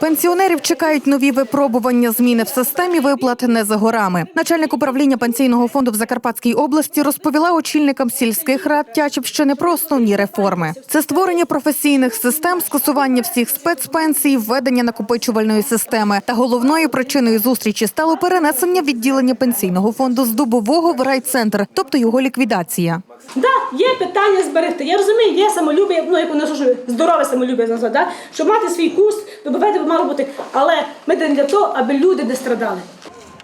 Пенсіонерів чекають нові випробування. Зміни в системі виплат не за горами. Начальник управління пенсійного фонду в Закарпатській області розповіла очільникам сільських рад Тячівщини про основні реформи. Це створення професійних систем, скасування всіх спецпенсій, введення накопичувальної системи. Та головною причиною зустрічі стало перенесення відділення пенсійного фонду з дубового в райцентр, тобто його ліквідація. Да, є питання зберегти. Я розумію, є самолюбие, ну як що здорове самолюбие назвати, да? щоб мати свій куст, добивати мало бути. Але ми не для того, аби люди не страдали.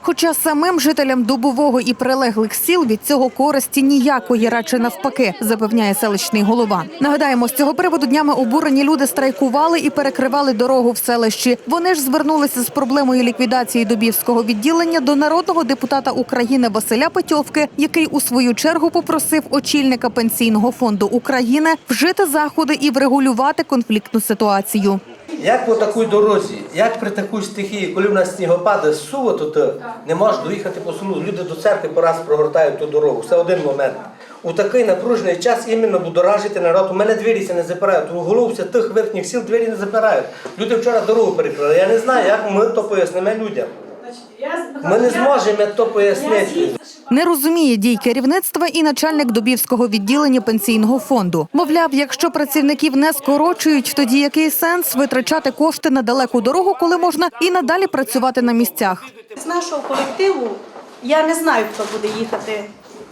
Хоча самим жителям Дубового і прилеглих сіл від цього користі ніякої, радше навпаки, запевняє селищний голова. Нагадаємо, з цього приводу днями обурені люди страйкували і перекривали дорогу в селищі. Вони ж звернулися з проблемою ліквідації Дубівського відділення до народного депутата України Василя Петьовки, який у свою чергу попросив очільника пенсійного фонду України вжити заходи і врегулювати конфліктну ситуацію. Як по такій дорозі, як при такій стихії, коли в нас снігопади суво, то ти не можеш доїхати по селу. Люди до церкви по раз прогортають ту дорогу. Це один момент. У такий напружений час іменно будоражити народ. У мене двері не запирають. У головці тих верхніх сіл двері не запирають. Люди вчора дорогу перекрили. Я не знаю, як ми то пояснимо людям. Ми не зможемо то пояснити. Не розуміє дій керівництва і начальник Дубівського відділення пенсійного фонду. Мовляв, якщо працівників не скорочують, тоді який сенс витрачати кошти на далеку дорогу, коли можна і надалі працювати на місцях. З нашого колективу я не знаю, хто буде їхати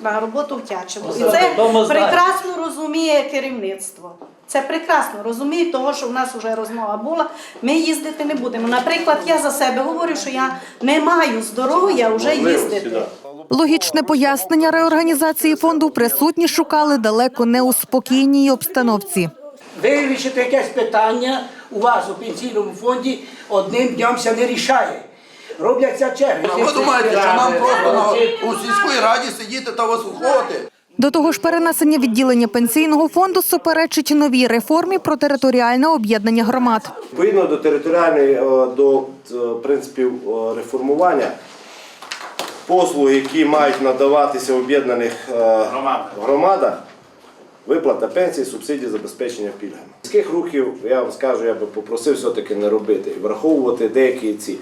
на роботу в Тячево. І це прекрасно розуміє керівництво. Це прекрасно розуміє, того, що в нас вже розмова була. Ми їздити не будемо. Наприклад, я за себе говорю, що я не маю здоров'я вже їздити. Логічне пояснення реорганізації фонду присутні шукали далеко не у спокійній обстановці. Вирішити якесь питання у вас у пенсійному фонді одним днем це не рішає. Робляться черги. А ви думаєте, що нам просто на, у сільській раді сидіти та вислуховувати? До того ж, перенесення відділення пенсійного фонду суперечить новій реформі про територіальне об'єднання громад. Відповідно до територіальної е, до е, принципів е, реформування, послуги, які мають надаватися в об'єднаних громадах, виплата пенсій, субсидії, забезпечення пільгами. Міських рухів, я вам скажу, я би попросив все-таки не робити і враховувати деякі ці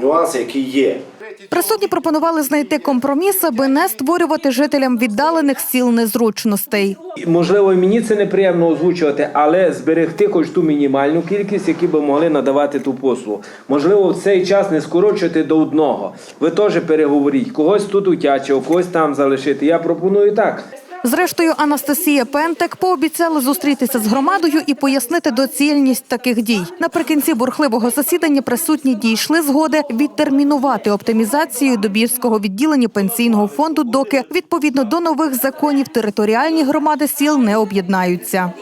нюанси, які є. Присутні пропонували знайти компроміс, аби не створювати жителям віддалених сіл незручностей. Можливо, мені це неприємно озвучувати, але зберегти хоч ту мінімальну кількість, які би могли надавати ту послугу. Можливо, в цей час не скорочувати до одного. Ви теж переговоріть, когось тут утячив, когось там залишити. Я пропоную так. Зрештою, Анастасія Пентек пообіцяла зустрітися з громадою і пояснити доцільність таких дій. Наприкінці бурхливого засідання присутні дійшли згоди відтермінувати оптимізацію Добірського відділення пенсійного фонду, доки відповідно до нових законів територіальні громади сіл не об'єднаються.